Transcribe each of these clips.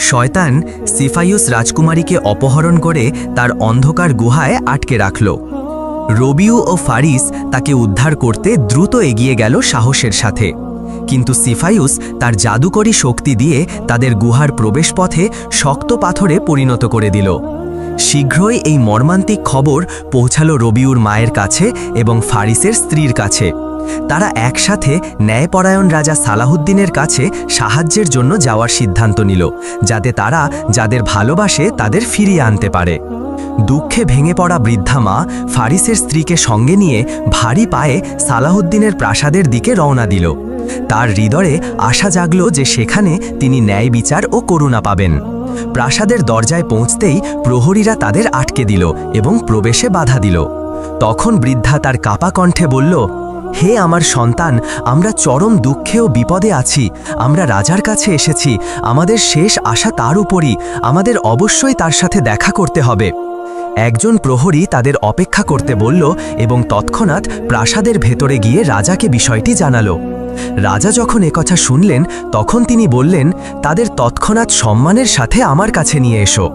শয়তান সিফাইউস রাজকুমারীকে অপহরণ করে তার অন্ধকার গুহায় আটকে রাখল। রবিউ ও ফারিস তাকে উদ্ধার করতে দ্রুত এগিয়ে গেল সাহসের সাথে। কিন্তু সিফাইউস তার জাদুকরী শক্তি দিয়ে তাদের গুহার প্রবেশপথে শক্ত পাথরে পরিণত করে দিল। শীঘ্রই এই মর্মান্তিক খবর পৌঁছালো রবিউর মায়ের কাছে এবং ফারিসের স্ত্রীর কাছে। তারা একসাথে ন্যায়পরায়ণ রাজা সালাহুদ্দিনের কাছে সাহায্যের জন্য যাওয়ার সিদ্ধান্ত নিল, যাতে তারা যাদের ভালোবাসে তাদের ফিরিয়ে আনতে পারে। দুঃখে ভেঙে পড়া বৃদ্ধা মা ফারিসের স্ত্রীকে সঙ্গে নিয়ে ভারী পায়ে সালাহুদ্দিনের প্রাসাদের দিকে রওনা দিল। তার হৃদয়ে আশা জাগল যে সেখানে তিনি ন্যায় বিচার ও করুণা পাবেন। প্রাসাদের দরজায় পৌঁছতেই প্রহরীরা তাদের আটকে দিল এবং প্রবেশে বাধা দিল। তখন বৃদ্ধা তার কাপা কণ্ঠে বলল হে আমার সন্তান, আমরা চরম দুঃখে ও বিপদে আছি, আমরা রাজার কাছে এসেছি, আমাদের শেষ আশা তার উপরই, আমাদের অবশ্যই তার সাথে দেখা করতে হবে। একজন প্রহরী তাদের অপেক্ষা করতে বলল এবং তৎক্ষণাৎ প্রাসাদের ভেতরে গিয়ে রাজাকে বিষয়টি জানালো। রাজা যখন একথা শুনলেন, তখন তিনি বললেন, তাদের তৎক্ষণাৎ সম্মানের সাথে আমার কাছে নিয়ে এসো।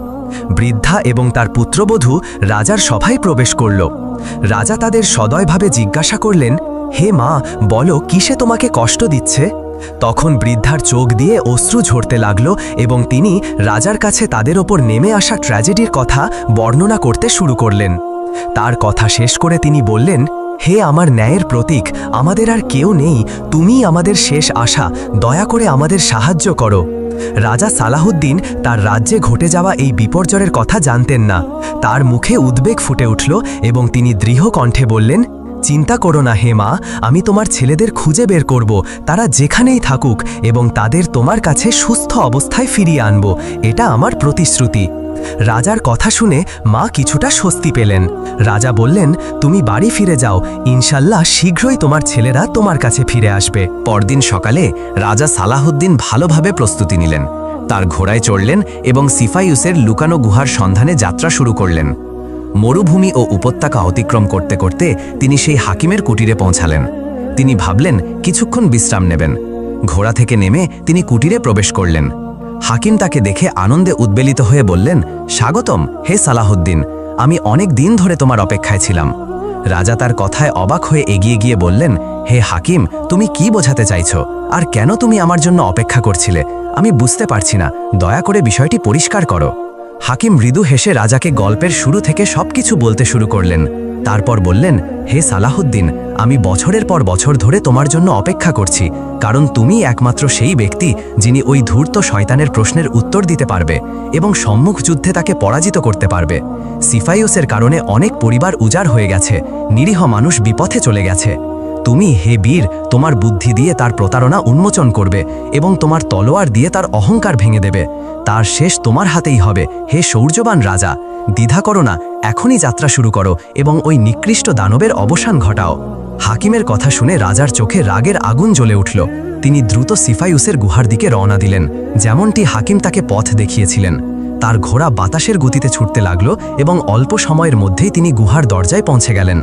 বৃদ্ধা এবং তার পুত্রবধূ রাজার সভায় প্রবেশ করল। রাজা তাদের সদয়ভাবে জিজ্ঞাসা করলেন হে মা, বলো, কিসে তোমাকে কষ্ট দিচ্ছে? তখন বৃদ্ধার চোখ দিয়ে অশ্রু ঝরতে লাগল এবং তিনি রাজার কাছে তাদের ওপর নেমে আসা ট্র্যাজেডির কথা বর্ণনা করতে শুরু করলেন। তার কথা শেষ করে তিনি বললেন, হে আমার ন্যায়ের প্রতীক, আমাদের আর কেউ নেই, তুমিই আমাদের শেষ আশা, দয়া করে আমাদের সাহায্য করো। রাজা সালাহুদ্দিন তার রাজ্যে ঘটে যাওয়া এই বিপর্যয়ের কথা জানতেন না। তার মুখে উদ্বেগ ফুটে উঠল এবং তিনি দৃঢ় কণ্ঠে বললেন চিন্তা করো না হে মা আমি তোমার ছেলেদের খুঁজে বের করব। তারা যেখানেই থাকুক এবং তাদের তোমার কাছে সুস্থ অবস্থায় ফিরিয়ে আনব। এটা আমার প্রতিশ্রুতি। রাজার কথা শুনে মা কিছুটা স্বস্তি পেলেন। রাজা বললেন, তুমি বাড়ি ফিরে যাও। ইনশাল্লাহ শীঘ্রই তোমার ছেলেরা তোমার কাছে ফিরে আসবে। পরদিন সকালে রাজা সালাহুদ্দিন ভালোভাবে প্রস্তুতি নিলেন। তার ঘোড়ায় চড়লেন এবং সিফাইউসের লুকানো গুহার সন্ধানে যাত্রা শুরু করলেন। মরুভূমি ও উপত্যকা অতিক্রম করতে করতে তিনি সেই হাকিমের কুটিরে পৌঁছালেন। তিনি ভাবলেন, কিছুক্ষণ বিশ্রাম নেবেন। ঘোড়া থেকে নেমে তিনি কুটিরে প্রবেশ করলেন। হাকিম তাকে দেখে আনন্দে উদ্বেলিত হয়ে বললেন, স্বাগতম, হে সালাহুদ্দিন আমি অনেক দিন ধরে তোমার অপেক্ষায় ছিলাম। রাজা তার কথায় অবাক হয়ে এগিয়ে গিয়ে বললেন, হে হাকিম, তুমি কি বোঝাতে চাইছ? আর কেন তুমি আমার জন্য অপেক্ষা করছিলে? আমি বুঝতে পারছি না। দয়া করে বিষয়টি পরিষ্কার করো। হাকিম মৃদু হেসে রাজাকে গল্পের শুরু থেকে সবকিছু বলতে শুরু করলেন। তারপর বললেন, হে সালাহুদ্দিন, আমি বছরের পর বছর ধরে তোমার জন্য অপেক্ষা করছি, কারণ তুমি একমাত্র সেই ব্যক্তি যিনি ওই ধূর্ত শয়তানের প্রশ্নের উত্তর দিতে পারবে এবং সম্মুখ যুদ্ধে তাকে পরাজিত করতে পারবে। সিফাইওসের কারণে অনেক পরিবার উজাড় হয়ে গেছে, নিরীহ মানুষ বিপথে চলে গেছে। তুমি হে বীর, তোমার বুদ্ধি দিয়ে তার প্রতারণা উন্মোচন করবে এবং তোমার তলোয়ার দিয়ে তার অহংকার ভেঙে দেবে। তার শেষ তোমার হাতেই হবে, হে শৌর্যবান রাজা! দ্বিধা করো না, এখনই যাত্রা শুরু করো এবং ওই নিকৃষ্ট দানবের অবসান ঘটাও। হাকিমের কথা শুনে রাজার চোখে রাগের আগুন জ্বলে উঠল। তিনি দ্রুত সিফাইউসের গুহার দিকে রওনা দিলেন। যেমনটি হাকিম তাকে পথ দেখিয়েছিলেন। তার ঘোড়া বাতাসের গতিতে ছুটতে লাগল এবং অল্প সময়ের মধ্যেই তিনি গুহার দরজায় পৌঁছে গেলেন।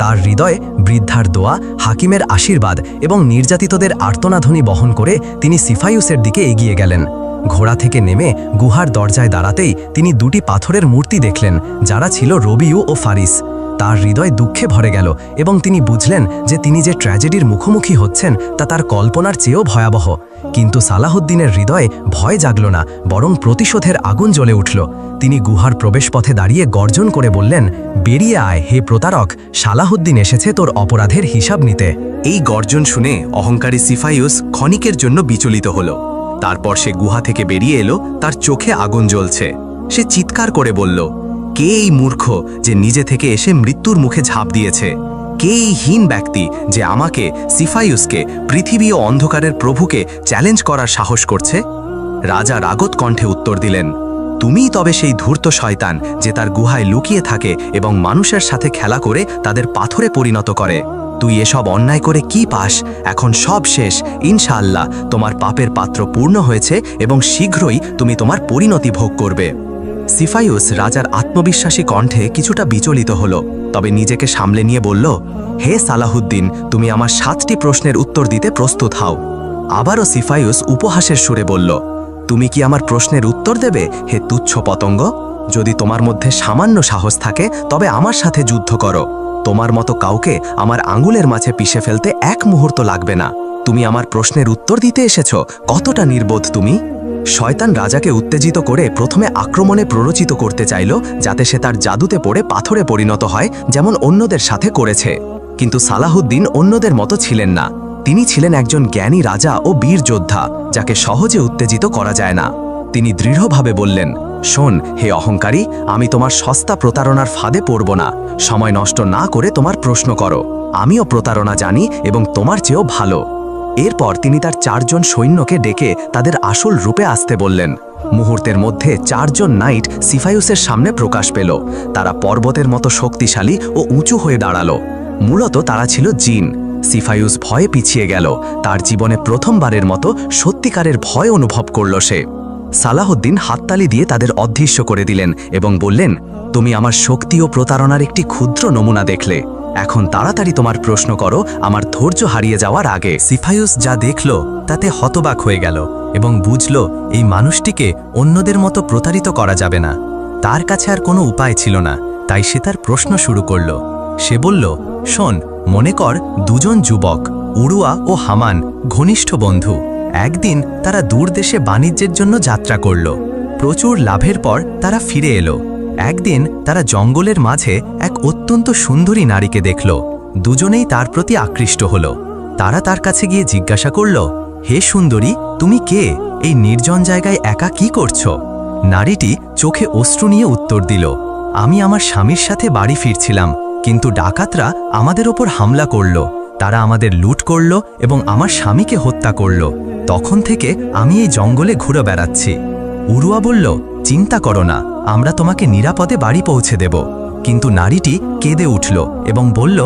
তার হৃদয়ে বৃদ্ধার দোয়া, হাকিমের আশীর্বাদ এবং নির্যাতিতদের আর্তনাধ্বনি বহন করে তিনি সিফাইউসের দিকে এগিয়ে গেলেন। ঘোড়া থেকে নেমে গুহার দরজায় দাঁড়াতেই তিনি দুটি পাথরের মূর্তি দেখলেন, যারা ছিল রবিউ ও ফারিস। তার হৃদয় দুঃখে ভরে গেল এবং তিনি বুঝলেন যে তিনি যে ট্র্যাজেডির মুখোমুখি হচ্ছেন তা তার কল্পনার চেয়েও ভয়াবহ। কিন্তু সালাহুদ্দিনের হৃদয়ে ভয় জাগল না, বরং প্রতিশোধের আগুন জ্বলে উঠল। তিনি গুহার প্রবেশপথে দাঁড়িয়ে গর্জন করে বললেন, বেরিয়ে আয় হে প্রতারক, সালাহুদ্দিন এসেছে তোর অপরাধের হিসাব নিতে। এই গর্জন শুনে অহংকারী সিফাইউস ক্ষণিকের জন্য বিচলিত হল। তারপর সে গুহা থেকে বেরিয়ে এলো, তার চোখে আগুন জ্বলছে। সে চিৎকার করে বলল কে এই মূর্খ যে নিজে থেকে এসে মৃত্যুর মুখে ঝাঁপ দিয়েছে? কে এই হীন ব্যক্তি যে আমাকে সিফাইউসকে পৃথিবী ও অন্ধকারের প্রভুকে চ্যালেঞ্জ করার সাহস করছে? রাজা রাগত কণ্ঠে উত্তর দিলেন, তুমিই তবে সেই ধূর্ত শয়তান যে তার গুহায় লুকিয়ে থাকে এবং মানুষের সাথে খেলা করে তাদের পাথরে পরিণত করে। তুই এসব অন্যায় করে কি পাস? এখন সব শেষ। ইনশাআল্লাহ তোমার পাপের পাত্র পূর্ণ হয়েছে এবং শীঘ্রই তুমি তোমার পরিণতি ভোগ করবে। সিফাইউস রাজার আত্মবিশ্বাসী কণ্ঠে কিছুটা বিচলিত হল, তবে নিজেকে সামলে নিয়ে বলল, হে সালাহুদ্দিন, তুমি আমার সাতটি প্রশ্নের উত্তর দিতে প্রস্তুত হও। আবারও সিফাইউস উপহাসের সুরে বলল, তুমি কি আমার প্রশ্নের উত্তর দেবে, হে তুচ্ছ পতঙ্গ? যদি তোমার মধ্যে সামান্য সাহস থাকে, তবে আমার সাথে যুদ্ধ করো। তোমার মতো কাউকে আমার আঙুলের মাঝে পিষে ফেলতে এক মুহূর্ত লাগবে না। তুমি আমার প্রশ্নের উত্তর দিতে এসেছ, কতটা নির্বোধ তুমি? শয়তান রাজাকে উত্তেজিত করে প্রথমে আক্রমণে প্ররোচিত করতে চাইল, যাতে সে তার জাদুতে পড়ে পাথরে পরিণত হয়, যেমন অন্যদের সাথে করেছে। কিন্তু সালাহুদ্দিন অন্যদের মতো ছিলেন না। তিনি ছিলেন একজন জ্ঞানী রাজা ও বীর যোদ্ধা, যাকে সহজে উত্তেজিত করা যায় না। তিনি দৃঢ়ভাবে বললেন, শোন, হে অহংকারী, আমি তোমার সস্তা প্রতারণার ফাঁদে পড়ব না। সময় নষ্ট না করে তোমার প্রশ্ন করো। আমিও প্রতারণা জানি এবং তোমার চেয়েও ভালো। এরপর তিনি তার চারজন সৈন্যকে ডেকে তাদের আসল রূপে আসতে বললেন। মুহূর্তের মধ্যে চারজন নাইট সিফায়ুসের সামনে প্রকাশ পেল। তারা পর্বতের মতো শক্তিশালী ও উঁচু হয়ে দাঁড়াল। মূলত তারা ছিল জিন। সিফায়ুস ভয়ে পিছিয়ে গেল। তার জীবনে প্রথমবারের মতো সত্যিকারের ভয় অনুভব করল সে। সালাহউদ্দিন হাততালি দিয়ে তাদের অদৃশ্য করে দিলেন এবং বললেন, তুমি আমার শক্তি ও প্রতারণার একটি ক্ষুদ্র নমুনা দেখলে। এখন তাড়াতাড়ি তোমার প্রশ্ন করো, আমার ধৈর্য হারিয়ে যাওয়ার আগে। সিফায়ুস যা দেখল, তাতে হতবাক হয়ে গেল এবং বুঝল, এই মানুষটিকে অন্যদের মতো প্রতারিত করা যাবে না। তার কাছে আর কোনো উপায় ছিল না, তাই সে তার প্রশ্ন শুরু করল। সে বলল, শোন, মনে কর, দুজন যুবক, উড়ুয়া ও হামান, ঘনিষ্ঠ বন্ধু। একদিন তারা দূর দেশে বাণিজ্যের জন্য যাত্রা করল। প্রচুর লাভের পর তারা ফিরে এলো। একদিন তারা জঙ্গলের মাঝে এক অত্যন্ত সুন্দরী নারীকে দেখল। দুজনেই তার প্রতি আকৃষ্ট হল। তারা তার কাছে গিয়ে জিজ্ঞাসা করল, হে সুন্দরী, তুমি কে? এই নির্জন জায়গায় একা কি করছ? নারীটি চোখে অশ্রু নিয়ে উত্তর দিল, আমি আমার স্বামীর সাথে বাড়ি ফিরছিলাম, কিন্তু ডাকাতরা আমাদের ওপর হামলা করল। তারা আমাদের লুট করল এবং আমার স্বামীকে হত্যা করল। তখন থেকে আমি এই জঙ্গলে ঘুরে বেড়াচ্ছি। উরুয়া বলল চিন্তা করো না, আমরা তোমাকে নিরাপদে বাড়ি পৌঁছে দেব। কিন্তু নারীটি কেঁদে উঠল এবং বলল,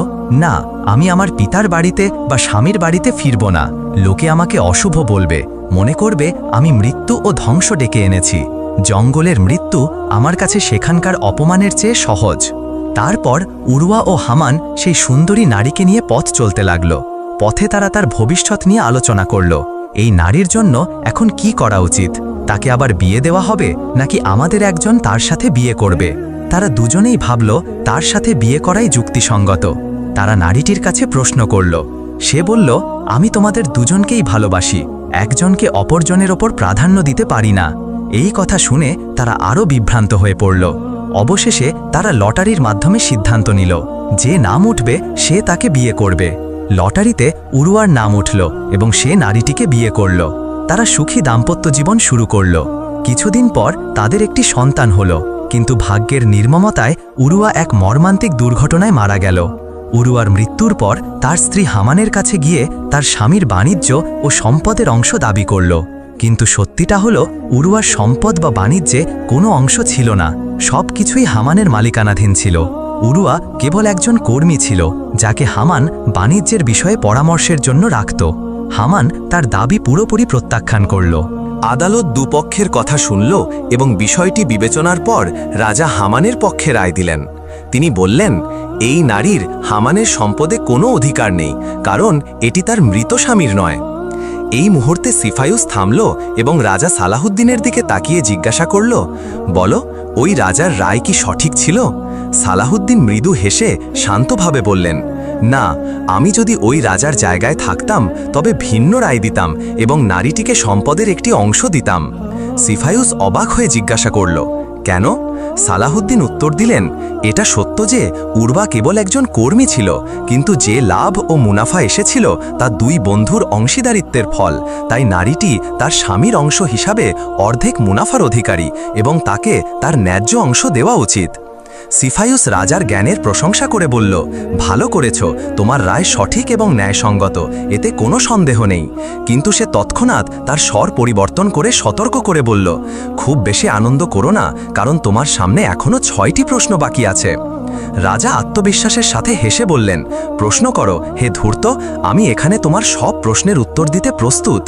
না, আমি আমার পিতার বাড়িতে বা স্বামীর বাড়িতে ফিরব না। লোকে আমাকে অশুভ বলবে। মনে করবে আমি মৃত্যু ও ধ্বংস ডেকে এনেছি। জঙ্গলের মৃত্যু আমার কাছে সেখানকার অপমানের চেয়ে সহজ। তারপর উরুয়া ও হামান সেই সুন্দরী নারীকে নিয়ে পথ চলতে লাগল। পথে তারা তার ভবিষ্যৎ নিয়ে আলোচনা করল। এই নারীর জন্য এখন কি করা উচিত? তাকে আবার বিয়ে দেওয়া হবে নাকি আমাদের একজন তার সাথে বিয়ে করবে? তারা দুজনেই ভাবল, তার সাথে বিয়ে করাই যুক্তিসঙ্গত। তারা নারীটির কাছে প্রশ্ন করল। সে বলল, আমি তোমাদের দুজনকেই ভালোবাসি, একজনকে অপরজনের ওপর প্রাধান্য দিতে পারি না। এই কথা শুনে তারা আরও বিভ্রান্ত হয়ে পড়ল। অবশেষে তারা লটারির মাধ্যমে সিদ্ধান্ত নিল, যে নাম উঠবে, সে তাকে বিয়ে করবে। লটারিতে উরুয়ার নাম উঠল এবং সে নারীটিকে বিয়ে করল। তারা সুখী দাম্পত্য জীবন শুরু করল। কিছুদিন পর তাদের একটি সন্তান হল, কিন্তু ভাগ্যের নির্মমতায় উরুয়া এক মর্মান্তিক দুর্ঘটনায় মারা গেল। উরুয়ার মৃত্যুর পর তার স্ত্রী হামানের কাছে গিয়ে তার স্বামীর বাণিজ্য ও সম্পদের অংশ দাবি করল। কিন্তু সত্যিটা হল, উরুয়ার সম্পদ বা বাণিজ্যে কোনো অংশ ছিল না সব কিছুই হামানের মালিকানাধীন ছিল। উরুয়া কেবল একজন কর্মী ছিল, যাকে হামান বাণিজ্যের বিষয়ে পরামর্শের জন্য রাখত। হামান তার দাবি পুরোপুরি প্রত্যাখ্যান করল। আদালত দুপক্ষের কথা শুনল এবং বিষয়টি বিবেচনার পর রাজা হামানের পক্ষে রায় দিলেন। তিনি বললেন, এই নারীর হামানের সম্পদে কোনো অধিকার নেই, কারণ এটি তার মৃত স্বামীর নয়। এই মুহূর্তে সিফায়ুস থামল এবং রাজা সালাহুদ্দিনের দিকে তাকিয়ে জিজ্ঞাসা করল, বলো, ওই রাজার রায় কি সঠিক ছিল? সালাহুদ্দিন মৃদু হেসে শান্তভাবে বললেন না, আমি যদি ওই রাজার জায়গায় থাকতাম, তবে ভিন্ন রায় দিতাম এবং নারীটিকে সম্পদের একটি অংশ দিতাম। সিফায়ুস অবাক হয়ে জিজ্ঞাসা করল, কেন? সালাহুদ্দিন উত্তর দিলেন, এটা সত্য যে উর্বা কেবল একজন কর্মী ছিল, কিন্তু যে লাভ ও মুনাফা এসেছিল, তা দুই বন্ধুর অংশীদারিত্বের ফল। তাই নারীটি তার স্বামীর অংশ হিসাবে অর্ধেক মুনাফার অধিকারী এবং তাকে তার ন্যায্য অংশ দেওয়া উচিত। সিফায়ুস রাজার জ্ঞানের প্রশংসা করে বলল, ভালো করেছ, তোমার রায় সঠিক এবং ন্যায়সঙ্গত, এতে কোনো সন্দেহ নেই। কিন্তু সে তৎক্ষণাৎ তার স্বর পরিবর্তন করে সতর্ক করে বলল, খুব বেশি আনন্দ করো না, কারণ তোমার সামনে এখনও ছয়টি প্রশ্ন বাকি আছে। রাজা আত্মবিশ্বাসের সাথে হেসে বললেন, প্রশ্ন করো, হে ধূর্ত, আমি এখানে তোমার সব প্রশ্নের উত্তর দিতে প্রস্তুত।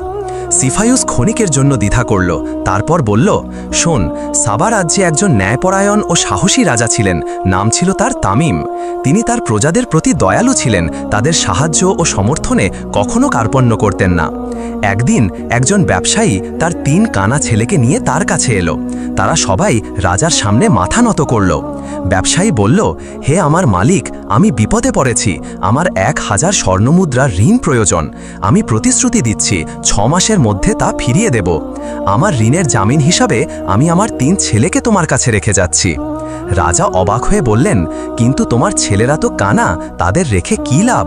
সিফায়ুস ক্ষণিকের জন্য দ্বিধা করল। তারপর বলল, শোন, সাবা রাজ্যে একজন ন্যায়পরায়ণ ও সাহসী রাজা ছিলেন। নাম ছিল তার তামিম। তিনি তার প্রজাদের প্রতি দয়ালু ছিলেন। তাদের সাহায্য ও সমর্থনে কখনো কার্পণ্য করতেন না। একদিন একজন ব্যবসায়ী তার তিন কানা ছেলেকে নিয়ে তার কাছে এলো। তারা সবাই রাজার সামনে মাথা নত করল। ব্যবসায়ী বলল, হে আমার মালিক, আমি বিপদে পড়েছি। আমার এক হাজার স্বর্ণমুদ্রা ঋণ প্রয়োজন। আমি প্রতিশ্রুতি দিচ্ছি, ছ মাসের মধ্যে তা ফিরিয়ে দেব। আমার ঋণের জামিন হিসাবে আমি আমার তিন ছেলেকে তোমার কাছে রেখে যাচ্ছি। রাজা অবাক হয়ে বললেন, কিন্তু তোমার ছেলেরা তো কানা, তাদের রেখে কী লাভ?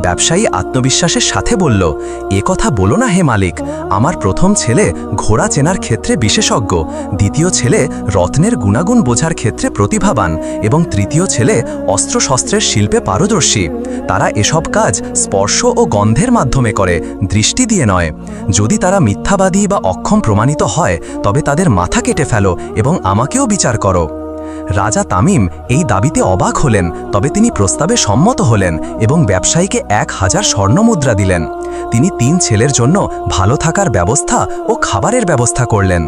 ব্যবসায়ী আত্মবিশ্বাসের সাথে বলল, এ কথা বলো না হে মালিক, আমার প্রথম ছেলে ঘোড়া চেনার ক্ষেত্রে বিশেষজ্ঞ, দ্বিতীয় ছেলে রত্নের গুণাগুণ বোঝার ক্ষেত্রে প্রতিভাবান এবং তৃতীয় ছেলে অস্ত্রশস্ত্রের শিল্পে পারদর্শী। তারা এসব কাজ স্পর্শ ও গন্ধের মাধ্যমে করে, দৃষ্টি দিয়ে নয়। যদি তারা মিথ্যাবাদী বা অক্ষম প্রমাণিত হয়, তবে তাদের মাথা কেটে ফেলো এবং আমাকেও বিচার করো। রাজা তামিম এই দাবিতে অবাক হলেন, তবে তিনি প্রস্তাবে সম্মত হলেন এবং ব্যবসায়ীকে এক হাজার স্বর্ণমুদ্রা দিলেন। তিনি তিন ছেলের জন্য ভালো থাকার ব্যবস্থা ও খাবারের ব্যবস্থা করলেন।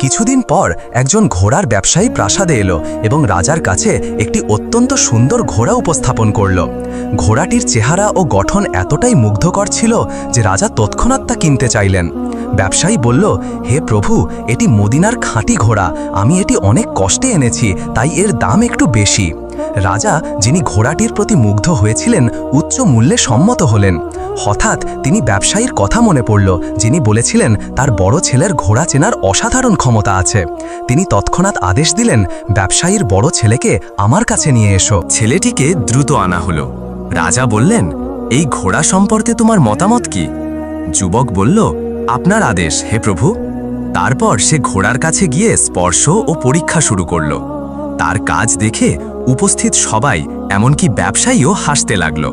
কিছুদিন পর একজন ঘোড়ার ব্যবসায়ী প্রাসাদে এলো এবং রাজার কাছে একটি অত্যন্ত সুন্দর ঘোড়া উপস্থাপন করল। ঘোড়াটির চেহারা ও গঠন এতটাই মুগ্ধকর ছিল যে রাজা তৎক্ষণাৎ তা কিনতে চাইলেন। ব্যবসায়ী বলল, হে প্রভু, এটি মদিনার খাঁটি ঘোড়া। আমি এটি অনেক কষ্টে এনেছি, তাই এর দাম একটু বেশি। রাজা, যিনি ঘোড়াটির প্রতি মুগ্ধ হয়েছিলেন, উচ্চ মূল্যে সম্মত হলেন। হঠাৎ তিনি ব্যবসায়ীর কথা মনে পড়ল, যিনি বলেছিলেন, তার বড় ছেলের ঘোড়া চেনার অসাধারণ ক্ষমতা আছে। তিনি তৎক্ষণাৎ আদেশ দিলেন, ব্যবসায়ীর বড় ছেলেকে আমার কাছে নিয়ে এসো। ছেলেটিকে দ্রুত আনা হলো। রাজা বললেন, এই ঘোড়া সম্পর্কে তোমার মতামত কি? যুবক বলল আপনার আদেশ, হে প্রভু। তারপর সে ঘোড়ার কাছে গিয়ে স্পর্শ ও পরীক্ষা শুরু করল। তার কাজ দেখে উপস্থিত সবাই, এমনকি ব্যবসায়ীও হাসতে লাগল।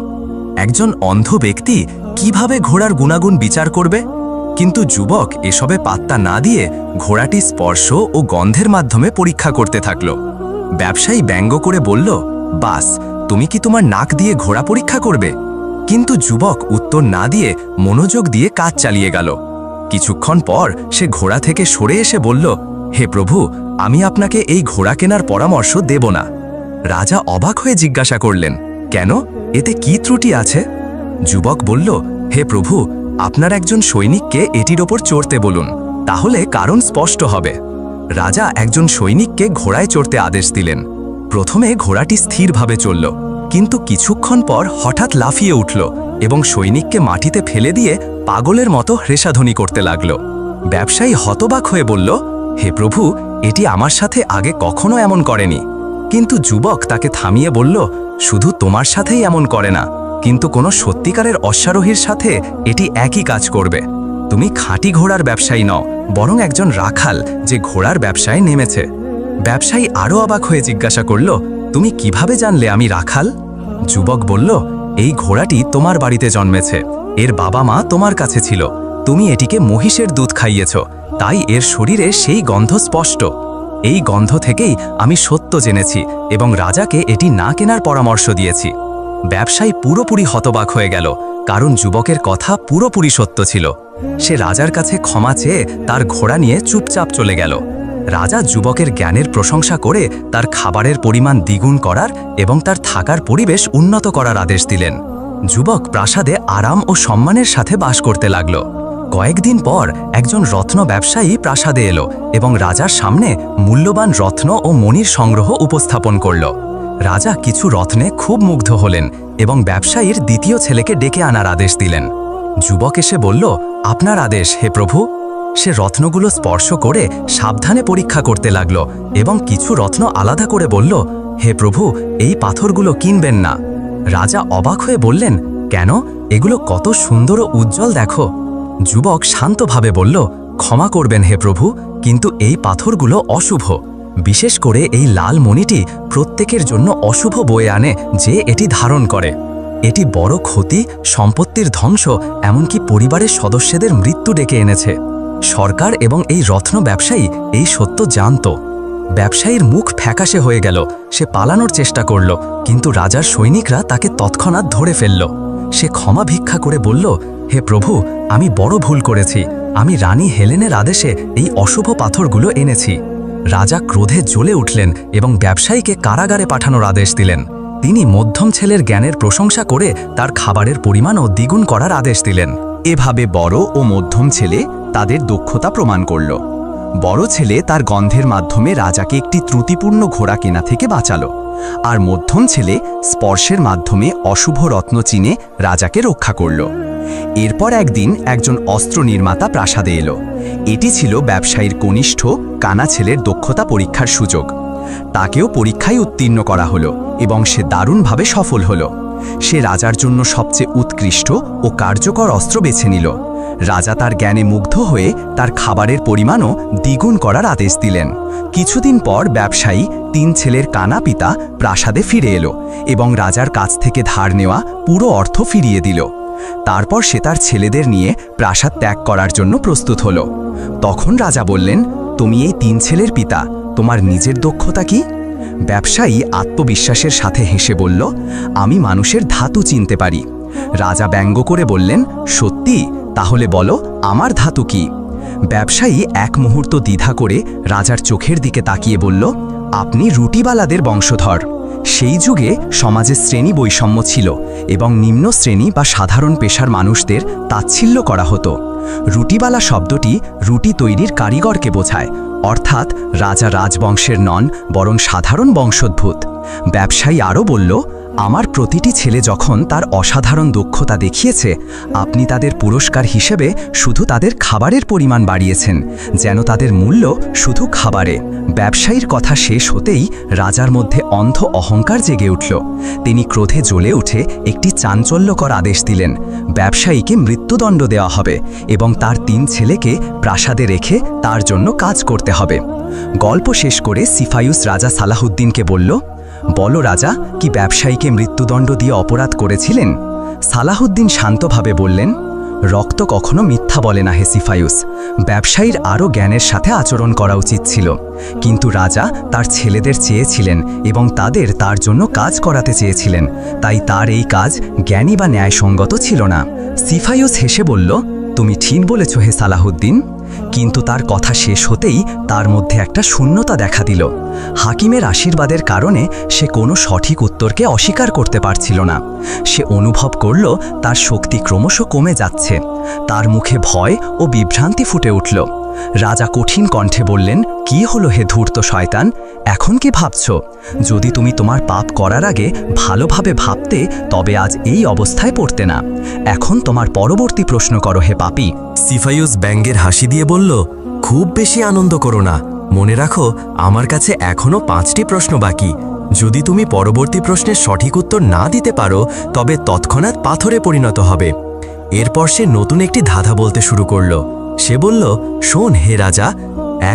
একজন অন্ধ ব্যক্তি কীভাবে ঘোড়ার গুণাগুণ বিচার করবে? কিন্তু যুবক এসবে পাত্তা না দিয়ে ঘোড়াটি স্পর্শ ও গন্ধের মাধ্যমে পরীক্ষা করতে থাকল। ব্যবসায়ী ব্যঙ্গ করে বলল, বাস, তুমি কি তোমার নাক দিয়ে ঘোড়া পরীক্ষা করবে? কিন্তু যুবক উত্তর না দিয়ে মনোযোগ দিয়ে কাজ চালিয়ে গেল। কিছুক্ষণ পর সে ঘোড়া থেকে সরে এসে বলল, হে প্রভু, আমি আপনাকে এই ঘোড়া কেনার পরামর্শ দেব না। রাজা অবাক হয়ে জিজ্ঞাসা করলেন, কেন? এতে কি ত্রুটি আছে? যুবক বলল, হে প্রভু, আপনার একজন সৈনিককে এটির ওপর চড়তে বলুন, তাহলে কারণ স্পষ্ট হবে। রাজা একজন সৈনিককে ঘোড়ায় চড়তে আদেশ দিলেন। প্রথমে ঘোড়াটি স্থিরভাবে চলল, কিন্তু কিছুক্ষণ পর হঠাৎ লাফিয়ে উঠল এবং সৈনিককে মাটিতে ফেলে দিয়ে পাগলের মতো হ্রেষাধ্বনি করতে লাগল। ব্যবসায়ী হতবাক হয়ে বলল, হে প্রভু, এটি আমার সাথে আগে কখনো এমন করেনি। কিন্তু যুবক তাকে থামিয়ে বলল, শুধু তোমার সাথেই এমন করে না, কিন্তু কোনো সত্যিকারের অশ্বারোহীর সাথে এটি একই কাজ করবে। তুমি খাঁটি ঘোড়ার ব্যবসায়ী নও, বরং একজন রাখাল যে ঘোড়ার ব্যবসায় নেমেছে। ব্যবসায়ী আরও অবাক হয়ে জিজ্ঞাসা করল, তুমি কীভাবে জানলে আমি রাখাল? যুবক বলল এই ঘোড়াটি তোমার বাড়িতে জন্মেছে। এর বাবা মা তোমার কাছে ছিল। তুমি এটিকে মহিষের দুধ খাইয়েছ। তাই এর শরীরে সেই গন্ধ স্পষ্ট। এই গন্ধ থেকেই আমি সত্য জেনেছি এবং রাজাকে এটি না কেনার পরামর্শ দিয়েছি। ব্যবসায়ী পুরোপুরি হতবাক হয়ে গেল, কারণ যুবকের কথা পুরোপুরি সত্য ছিল। সে রাজার কাছে ক্ষমা চেয়ে তার ঘোড়া নিয়ে চুপচাপ চলে গেল। রাজা যুবকের জ্ঞানের প্রশংসা করে তার খাবারের পরিমাণ দ্বিগুণ করার এবং তার থাকার পরিবেশ উন্নত করার আদেশ দিলেন। যুবক প্রাসাদে আরাম ও সম্মানের সাথে বাস করতে লাগল। কয়েকদিন পর একজন রত্ন ব্যবসায়ী প্রাসাদে এলো এবং রাজার সামনে মূল্যবান রত্ন ও মনির সংগ্রহ উপস্থাপন করল। রাজা কিছু রত্নে খুব মুগ্ধ হলেন এবং ব্যবসায়ীর দ্বিতীয় ছেলেকে ডেকে আনার আদেশ দিলেন। যুবক এসে বলল, আপনার আদেশ, হে প্রভু। সে রত্নগুলো স্পর্শ করে সাবধানে পরীক্ষা করতে লাগল এবং কিছু রত্ন আলাদা করে বলল, হে প্রভু, এই পাথরগুলো কিনবেন না। রাজা অবাক হয়ে বললেন, কেন? এগুলো কত সুন্দর ও উজ্জ্বল দেখো। যুবক শান্তভাবে বলল, ক্ষমা করবেন হে প্রভু, কিন্তু এই পাথরগুলো অশুভ। বিশেষ করে এই লাল মণিটি প্রত্যেকের জন্য অশুভ বয়ে আনে যে এটি ধারণ করে। এটি বড় ক্ষতি, সম্পত্তির ধ্বংস, এমনকি পরিবারের সদস্যদের মৃত্যু ডেকে এনেছে। সরকার এবং এই রত্ন ব্যবসায়ী এই সত্য জানত। ব্যবসায়ীর মুখ ফ্যাকাশে হয়ে গেল। সে পালানোর চেষ্টা করল, কিন্তু রাজার সৈনিকরা তাকে তৎক্ষণাৎ ধরে ফেলল। সে ক্ষমা ভিক্ষা করে বলল, হে প্রভু, আমি বড় ভুল করেছি। আমি রানী হেলেনের আদেশে এই অশুভ পাথরগুলো এনেছি। রাজা ক্রোধে জ্বলে উঠলেন এবং ব্যবসায়ীকে কারাগারে পাঠানোর আদেশ দিলেন। তিনি মধ্যম ছেলের জ্ঞানের প্রশংসা করে তার খাবারের পরিমাণও দ্বিগুণ করার আদেশ দিলেন। এভাবে বড় ও মধ্যম ছেলে তাদের দক্ষতা প্রমাণ করল। বড় ছেলে তার গন্ধের মাধ্যমে রাজাকে একটি ত্রুটিপূর্ণ ঘোড়া কেনা থেকে বাঁচালো। আর মধ্যম ছেলে স্পর্শের মাধ্যমে অশুভ রত্ন চিনে রাজাকে রক্ষা করল। এরপর একদিন একজন অস্ত্র নির্মাতা প্রাসাদে এলো। এটি ছিল ব্যবসায়ীর কনিষ্ঠ, কানা ছেলের দক্ষতা পরীক্ষার সুযোগ। তাকেও পরীক্ষায় উত্তীর্ণ করা হলো এবং সে দারুণভাবে সফল হলো। সে রাজার জন্য সবচেয়ে উৎকৃষ্ট ও কার্যকর অস্ত্র বেছে নিল। রাজা তার জ্ঞানে মুগ্ধ হয়ে তার খাবারের পরিমাণও দ্বিগুণ করার আদেশ দিলেন। কিছুদিন পর ব্যবসায়ী তিন ছেলের কানা পিতা প্রাসাদে ফিরে এলো এবং রাজার কাছ থেকে ধার নেওয়া পুরো অর্থ ফিরিয়ে দিল। তারপর সে তার ছেলেদের নিয়ে প্রাসাদ ত্যাগ করার জন্য প্রস্তুত হলো। তখন রাজা বললেন, তুমি এই তিন ছেলের পিতা, তোমার নিজের দক্ষতা কি? ব্যবসায়ী আত্মবিশ্বাসের সাথে হেসে বলল, আমি মানুষের ধাতু চিনতে পারি। রাজা ব্যঙ্গ করে বললেন, সত্যি তাহলে বলো, আমার ধাতু কি? ব্যবসায়ী এক মুহূর্ত দ্বিধা করে রাজার চোখের দিকে তাকিয়ে বলল, আপনি রুটিবালাদের বংশধর। সেই যুগে সমাজে শ্রেণি বৈষম্য ছিল এবং নিম্ন শ্রেণি বা সাধারণ পেশার মানুষদের তাচ্ছিল্য করা হতো। রুটিবালা শব্দটি রুটি তৈরির কারিগরকে বোঝায়, অর্থাৎ রাজা রাজবংশের নন, বরং সাধারণ বংশোদ্ভূত। ব্যবসায়ী আরও বলল আমার প্রতিটি ছেলে যখন তার অসাধারণ দক্ষতা দেখিয়েছে, আপনি তাদের পুরস্কার হিসেবে শুধু তাদের খাবারের পরিমাণ বাড়িয়েছেন, যেন তাদের মূল্য শুধু খাবারে। ব্যবসায়ীর কথা শেষ হতেই রাজার মধ্যে অন্ধ অহংকার জেগে উঠল। তিনি ক্রোধে জ্বলে উঠে একটি চাঞ্চল্যকর আদেশ দিলেন, ব্যবসায়ীকে মৃত্যুদণ্ড দেওয়া হবে এবং তার তিন ছেলেকে প্রাসাদে রেখে তার জন্য কাজ করতে হবে। গল্প শেষ করে সিফায়ুস রাজা সালাহুদ্দিনকে বলল বলো রাজা, কি ব্যবসায়ীকে মৃত্যুদণ্ড দিয়ে অপরাধ করেছিলেন? সালাহুদ্দিন শান্তভাবে বললেন, রক্ত কখনো মিথ্যা বলে না হে সিফায়ুস ব্যবসায়ীর আরও জ্ঞানের সাথে আচরণ করা উচিত ছিল। কিন্তু রাজা তার ছেলেদের চেয়েছিলেন এবং তাদের তার জন্য কাজ করাতে চেয়েছিলেন। তাই তার এই কাজ জ্ঞানী বা ন্যায়সঙ্গত ছিল না। সিফায়ুস হেসে বলল, তুমি ঠিক বলেছ হে সালাহুদ্দিন। কিন্তু তার কথা শেষ হতেই তার মধ্যে একটা শূন্যতা দেখা দিল। হাকিমের আশীর্বাদের কারণে সে কোনো সঠিক উত্তরকে অস্বীকার করতে পারছিল না। সে অনুভব করল তার শক্তি ক্রমশ কমে যাচ্ছে। তার মুখে ভয় ও বিভ্রান্তি ফুটে উঠল। রাজা কঠিন কণ্ঠে বললেন, কি হলো হে ধূর্ত শয়তান? এখন কি ভাবছ? যদি তুমি তোমার পাপ করার আগে ভালোভাবে ভাবতে, তবে আজ এই অবস্থায় পড়তে না। এখন তোমার পরবর্তী প্রশ্ন করো হে পাপি। সিফাইউস ব্যাঙ্গের হাসি দিয়ে বলল, খুব বেশি আনন্দ করো না। মনে রাখো, আমার কাছে এখনও পাঁচটি প্রশ্ন বাকি। যদি তুমি পরবর্তী প্রশ্নের সঠিক উত্তর না দিতে পারো, তবে তৎক্ষণাৎ পাথরে পরিণত হবে। এরপর সে নতুন একটি ধাঁধা বলতে শুরু করল। সে বলল, শোন হে রাজা,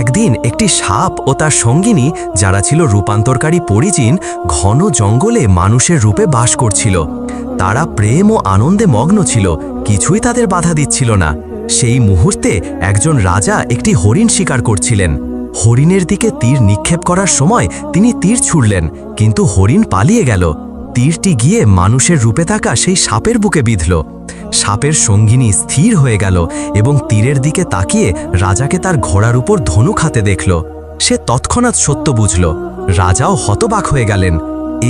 একদিন একটি সাপ ও তার সঙ্গিনী, যারা ছিল রূপান্তরকারী পরিচিন, ঘন জঙ্গলে মানুষের রূপে বাস করছিল। তারা প্রেম ও আনন্দে মগ্ন ছিল, কিছুই তাদের বাধা দিচ্ছিল না। সেই মুহূর্তে একজন রাজা একটি হরিণ শিকার করছিলেন। হরিণের দিকে তীর নিক্ষেপ করার সময় তিনি তীর ছুড়লেন, কিন্তু হরিণ পালিয়ে গেল। তীরটি গিয়ে মানুষের রূপে থাকা সেই সাপের বুকে বিঁধল। সাপের সঙ্গিনী স্থির হয়ে গেল এবং তীরের দিকে তাকিয়ে রাজাকে তার ঘোড়ার উপর ধনুক হাতে দেখল। সে তৎক্ষণাৎ সত্য বুঝল, রাজাও হতবাক হয়ে গেলেন।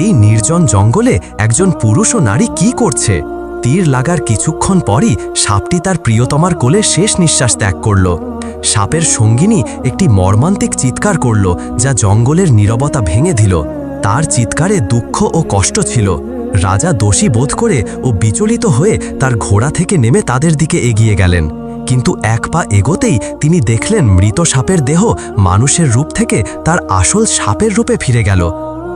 এই নির্জন জঙ্গলে একজন পুরুষ ও নারী কি করছে? তীর লাগার কিছুক্ষণ পরই সাপটি তার প্রিয়তমার কোলে শেষ নিঃশ্বাস ত্যাগ করল। সাপের সঙ্গিনী একটি মর্মান্তিক চিৎকার করল, যা জঙ্গলের নীরবতা ভেঙে দিল। তার চিৎকারে দুঃখ ও কষ্ট ছিল। রাজা দোষী বোধ করে ও বিচলিত হয়ে তার ঘোড়া থেকে নেমে তাদের দিকে এগিয়ে গেলেন। কিন্তু এক পা এগোতেই তিনি দেখলেন মৃত সাপের দেহ মানুষের রূপ থেকে তার আসল সাপের রূপে ফিরে গেল।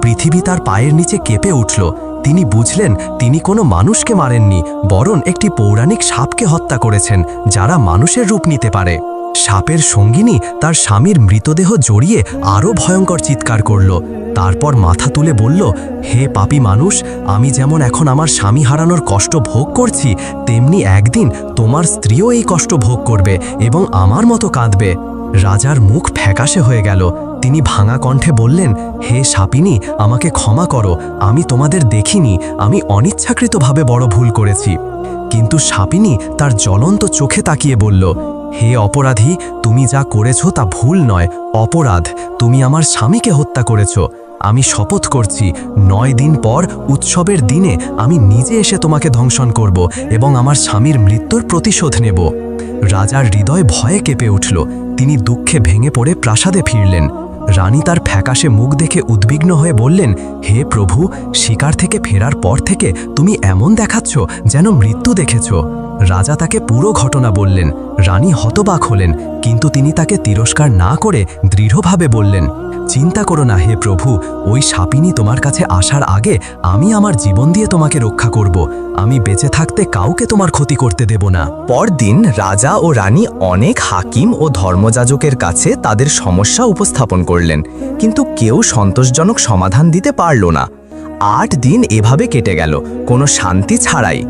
পৃথিবী তার পায়ের নিচে কেঁপে উঠল। তিনি বুঝলেন তিনি কোনো মানুষকে মারেননি, বরং একটি পৌরাণিক সাপকে হত্যা করেছেন, যারা মানুষের রূপ নিতে পারে। সাপের সঙ্গিনী তার স্বামীর মৃতদেহ জড়িয়ে আরও ভয়ঙ্কর চিৎকার করল। তারপর মাথা তুলে বলল, হে পাপী মানুষ, আমি যেমন এখন আমার স্বামী হারানোর কষ্ট ভোগ করছি, তেমনি একদিন তোমার স্ত্রীও এই কষ্ট ভোগ করবে এবং আমার মতো কাঁদবে। রাজার মুখ ফ্যাকাশে হয়ে গেল। তিনি ভাঙা কণ্ঠে বললেন, হে সাপিনী, আমাকে ক্ষমা করো, আমি তোমাদের দেখিনি, আমি অনিচ্ছাকৃতভাবে বড় ভুল করেছি। কিন্তু সাপিনী তার জ্বলন্ত চোখে তাকিয়ে বলল, হে অপরাধী, তুমি যা করেছ তা ভুল নয়, অপরাধ, তুমি আমার স্বামীকে হত্যা করেছ। আমি শপথ করছি, নয় দিন পর উৎসবের দিনে আমি নিজে এসে তোমাকে ধ্বংসন করব এবং আমার স্বামীর মৃত্যুর প্রতিশোধ নেব। রাজার হৃদয় ভয়ে কেঁপে উঠল। তিনি দুঃখে ভেঙে পড়ে প্রাসাদে ফিরলেন। রানী তার ফ্যাকাশে মুখ দেখে উদ্বিগ্ন হয়ে বললেন, হে প্রভু, শিকার থেকে ফেরার পর থেকে তুমি এমন দেখাচ্ছ যেন মৃত্যু দেখেছ। রাজা তাকে পুরো ঘটনা বললেন। রানী হতবাক হলেন, কিন্তু তিনি তাকে তিরস্কার না করে দৃঢ়ভাবে বললেন, চিন্তা করো না হে প্রভু, ওই সাপিনী তোমার কাছে আসার আগে আমি আমার জীবন দিয়ে তোমাকে রক্ষা করব। আমি বেঁচে থাকতে কাউকে তোমার ক্ষতি করতে দেব না। পরদিন রাজা ও রানী অনেক হাকিম ও ধর্মযাজকের কাছে তাদের সমস্যা উপস্থাপন করলেন, কিন্তু কেউ সন্তোষজনক সমাধান দিতে পারল না। আট দিন এভাবে কেটে গেল, কোনো শান্তি ছাড়াই।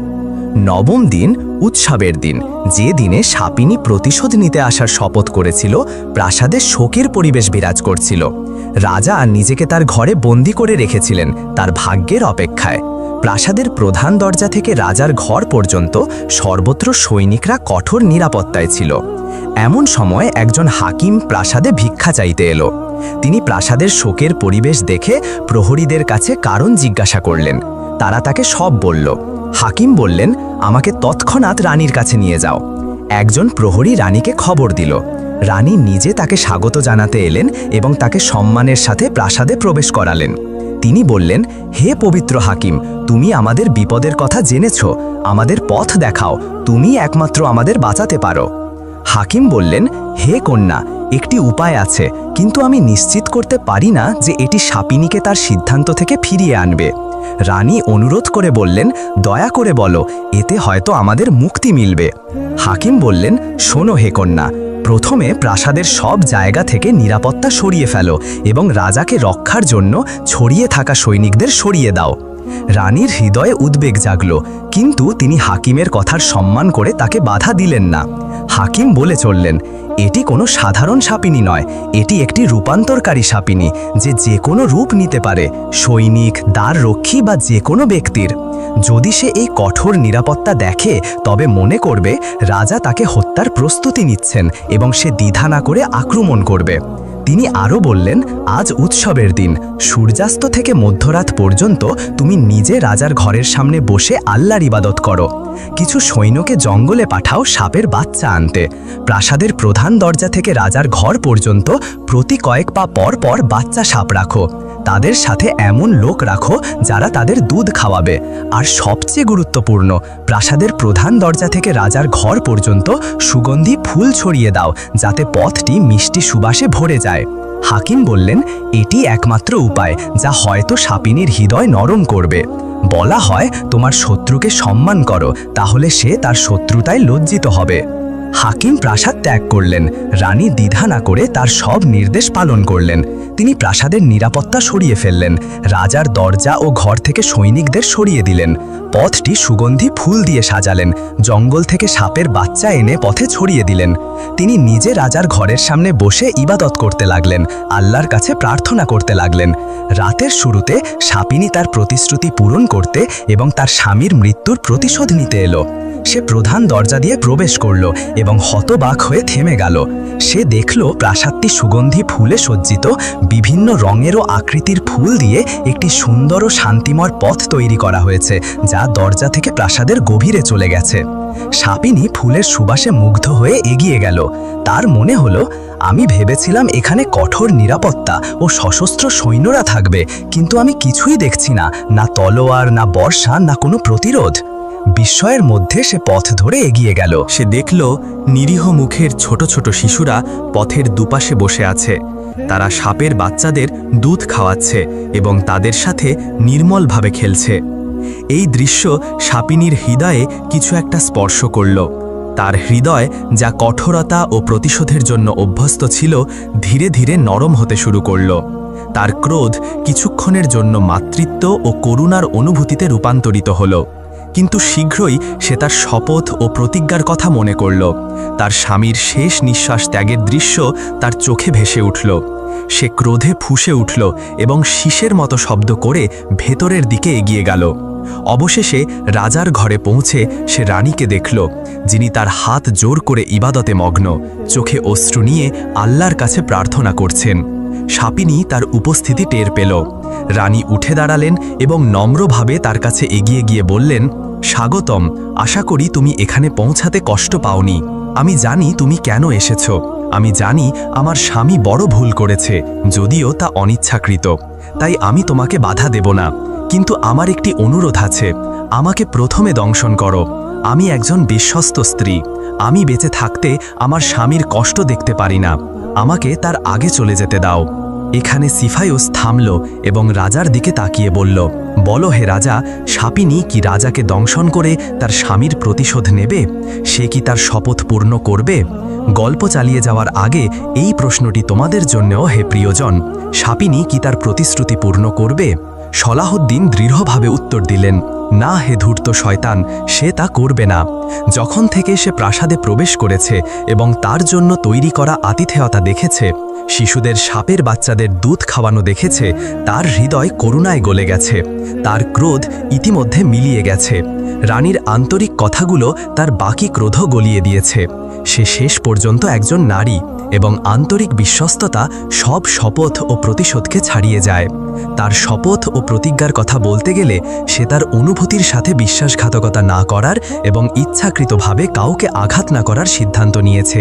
নবম দিন উৎসবের দিন। যে দিনে সাপিনী প্রতিশোধ নিতে আসার শপথ করেছিল, প্রাসাদে শোকের পরিবেশ বিরাজ করছিল। রাজা নিজেকে তার ঘরে বন্দি করে রেখেছিলেন তার ভাগ্যের অপেক্ষায়। প্রাসাদের প্রধান দরজা থেকে রাজার ঘর পর্যন্ত সর্বত্র সৈনিকরা কঠোর নিরাপত্তায় ছিল। এমন সময় একজন হাকিম প্রাসাদে ভিক্ষা চাইতে এলো। তিনি প্রাসাদের শোকের পরিবেশ দেখে প্রহরীদের কাছে কারণ জিজ্ঞাসা করলেন। তারা তাকে সব বলল। হাকিম বললেন, আমাকে তৎক্ষণাৎ রানীর কাছে নিয়ে যাও। একজন প্রহরী রানীকে খবর দিল। রানী নিজে তাকে স্বাগত জানাতে এলেন এবং তাকে সম্মানের সাথে প্রাসাদে প্রবেশ করালেন। তিনি বললেন, হে পবিত্র হাকিম, তুমি আমাদের বিপদের কথা জেনেছ। আমাদের পথ দেখাও। তুমি একমাত্র আমাদের বাঁচাতে পারো। হাকিম বললেন, হে কন্যা, একটি উপায় আছে, কিন্তু আমি নিশ্চিত করতে পারি না যে এটি সাপিনীকে তার সিদ্ধান্ত থেকে ফিরিয়ে আনবে। রানী অনুরোধ করে বললেন, দয়া করে বলো, এতে হয়তো আমাদের মুক্তি মিলবে। হাকিম বললেন, শোনো হে কন্যা, প্রথমে প্রাসাদের সব জায়গা থেকে নিরাপত্তা সরিয়ে ফেলো এবং রাজাকে রক্ষার জন্য ছড়িয়ে থাকা সৈনিকদের সরিয়ে দাও। রানীর হৃদয়ে উদ্বেগ জাগল, কিন্তু তিনি হাকিমের কথার সম্মান করে তাকে বাধা দিলেন না। হাকিম বলে চললেন, এটি কোনো সাধারণ সাপিনী নয়, এটি একটি রূপান্তরকারী সাপিনী, যে যে কোনো রূপ নিতে পারে, সৈনিক, দ্বার রক্ষী বা যে কোনো ব্যক্তির। যদি সে এই কঠোর নিরাপত্তা দেখে, তবে মনে করবে রাজা তাকে হত্যার প্রস্তুতি নিচ্ছেন এবং সে দ্বিধা না করে আক্রমণ করবে। তিনি আরও বললেন, আজ উৎসবের দিন। সূর্যাস্ত থেকে মধ্যরাত পর্যন্ত তুমি নিজে রাজার ঘরের সামনে বসে আল্লাহর ইবাদত করো। কিছু সৈন্যকে জঙ্গলে পাঠাও সাপের বাচ্চা আনতে। প্রাসাদের প্রধান দরজা থেকে রাজার ঘর পর্যন্ত প্রতি কয়েক পা পর পর বাচ্চা সাপ রাখো। তাদের সাথে এমন লোক রাখো যারা তাদের দুধ খাওয়াবে। আর সবচেয়ে গুরুত্বপূর্ণ, প্রাসাদের প্রধান দরজা থেকে রাজার ঘর পর্যন্ত সুগন্ধি ফুল ছড়িয়ে দাও, যাতে পথটি মিষ্টি সুবাসে ভরে যায়। হাকিম বললেন, এটি একমাত্র উপায়, যা হয়তো সাপিনীর হৃদয় নরম করবে। বলা হয়, তোমার শত্রুকে সম্মান করো, তাহলে সে তার শত্রুতায় লজ্জিত হবে। হাকিম প্রাসাদ ত্যাগ করলেন। রানী দ্বিধা না করে তার সব নির্দেশ পালন করলেন। তিনি প্রাসাদের নিরাপত্তা সরিয়ে ফেললেন। রাজার দরজা ও ঘর থেকে সৈনিকদের সরিয়ে দিলেন। পথটি সুগন্ধি ফুল দিয়ে সাজালেন। জঙ্গল থেকে সাপের বাচ্চা এনে পথে ছড়িয়ে দিলেন। তিনি নিজে রাজার ঘরের সামনে বসে ইবাদত করতে লাগলেন। আল্লাহর কাছে প্রার্থনা করতে লাগলেন। রাতের শুরুতে সাপিনী তার প্রতিশ্রুতি পূরণ করতে এবং তার স্বামীর মৃত্যুর প্রতিশোধ নিতে এলো। সে প্রধান দরজা দিয়ে প্রবেশ করল এবং হতবাক হয়ে থেমে গেল। সে দেখল প্রাসাদটি সুগন্ধি ফুলে সজ্জিত, বিভিন্ন রঙের ও আকৃতির ফুল দিয়ে একটি সুন্দর ও শান্তিময় পথ তৈরি করা হয়েছে, যা দরজা থেকে প্রাসাদের গভীরে চলে গেছে। সাপিনী ফুলের সুবাসে মুগ্ধ হয়ে এগিয়ে গেল। তার মনে হলো, আমি ভেবেছিলাম এখানে কঠোর নিরাপত্তা ও সশস্ত্র সৈন্যরা থাকবে, কিন্তু আমি কিছুই দেখছি না না তলোয়ার, না বর্ষা, না কোনো প্রতিরোধ। বিস্ময়ের মধ্যে সে পথ ধরে এগিয়ে গেল। সে দেখল নিরীহ মুখের ছোট ছোট শিশুরা পথের দুপাশে বসে আছে। তারা সাপের বাচ্চাদের দুধ খাওয়াচ্ছে এবং তাদের সাথে নির্মলভাবে খেলছে। এই দৃশ্য সাপিনীর হৃদয়ে কিছু একটা স্পর্শ করল। তার হৃদয় যা কঠোরতা ও প্রতিশোধের জন্য অভ্যস্ত ছিল, ধীরে ধীরে নরম হতে শুরু করল। তার ক্রোধ কিছুক্ষণের জন্য মাতৃত্ব ও করুণার অনুভূতিতে রূপান্তরিত হলো। কিন্তু শীঘ্রই সে তার শপথ ও প্রতিজ্ঞার কথা মনে করল। তার স্বামীর শেষ নিঃশ্বাস ত্যাগের দৃশ্য তার চোখে ভেসে উঠল। সে ক্রোধে ফুঁসে উঠল এবং শীষের মতো শব্দ করে ভেতরের দিকে এগিয়ে গেল। অবশেষে রাজার ঘরে পৌঁছে সে রানীকে দেখল, যিনি তার হাত জোর করে ইবাদতে মগ্ন, চোখে অশ্রু নিয়ে আল্লাহর কাছে প্রার্থনা করছেন। সাপিনী তার উপস্থিতি টের পেল। রানী উঠে দাঁড়ালেন এবং নম্রভাবে তার কাছে এগিয়ে গিয়ে বললেন, স্বাগতম, আশা করি তুমি এখানে পৌঁছাতে কষ্ট পাওনি। আমি জানি তুমি কেন এসেছ। আমি জানি আমার স্বামী বড় ভুল করেছে, যদিও তা অনিচ্ছাকৃত। তাই আমি তোমাকে বাধা দেব না। কিন্তু আমার একটি অনুরোধ আছে। আমাকে প্রথমে দংশন করো। আমি একজন বিশ্বস্ত স্ত্রী। আমি বেঁচে থাকতে আমার স্বামীর কষ্ট দেখতে পারি না। আমাকে তার আগে চলে যেতে দাও। এখানে সিফায়ুস থামল এবং রাজার দিকে তাকিয়ে বলল, বল হে রাজা, সাপিনী কি রাজাকে দংশন করে তার স্বামীর প্রতিশোধ নেবে? সে কি তার শপথ পূর্ণ করবে? গল্প চালিয়ে যাওয়ার আগে এই প্রশ্নটি তোমাদের জন্যও হে প্রিয়জন। সাপিনী কি তার প্রতিশ্রুতি পূর্ণ করবে? সলাহদ্দিন দৃঢ়ভাবে উত্তর দিলেন, না হে ধূর্ত শয়তান, সে তা করবে না। যখন থেকে সে প্রাসাদে প্রবেশ করেছে এবং তার জন্য তৈরি করা আতিথেয়তা দেখেছে, শিশুদের সাপের বাচ্চাদের দুধ খাওয়ানো দেখেছে, তার হৃদয় করুণায় গলে গেছে, তার ক্রোধ ইতিমধ্যে মিলিয়ে গেছে। রানীর আন্তরিক কথাগুলো তার বাকি ক্রোধ গলিয়ে দিয়েছে। সে শেষ পর্যন্ত একজন নারী এবং আন্তরিক বিশ্বস্ততা সব শপথ ও প্রতিশোধকে ছাড়িয়ে যায়। তার শপথ ও প্রতিজ্ঞার কথা বলতে গেলে সে তার অনুভূতির সাথে বিশ্বাসঘাতকতা না করার এবং ইচ্ছাকৃতভাবে কাউকে আঘাত না করার সিদ্ধান্ত নিয়েছে।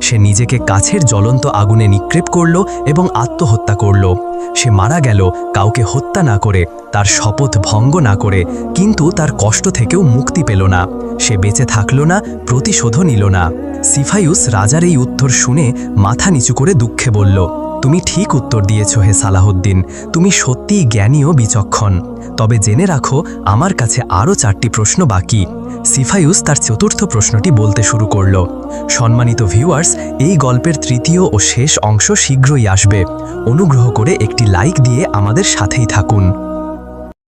সে নিজেকে কাছের জ্বলন্ত আগুনে নিক্ষেপ করল এবং আত্মহত্যা করল। সে মারা গেল, কাউকে হত্যা না করে, তার শপথ ভঙ্গ না করে, কিন্তু তার কষ্ট থেকেও মুক্তি পেল না। সে বেঁচে থাকল না, প্রতিশোধও নিল না। সিফাইউস রাজার এই উত্তর শুনে মাথা নিচু করে দুঃখে বলল তুমি ঠিক উত্তর দিয়েছ হে সালাহউদ্দিন। তুমি সত্যিই জ্ঞানী ও বিচক্ষণ। তবে জেনে রাখো, আমার কাছে আরও চারটি প্রশ্ন বাকি। সিফায়ুস তার চতুর্থ প্রশ্নটি বলতে শুরু করল। সম্মানিত ভিউয়ার্স, এই গল্পের তৃতীয় ও শেষ অংশ শীঘ্রই আসবে। অনুগ্রহ করে একটি লাইক দিয়ে আমাদের সাথেই থাকুন।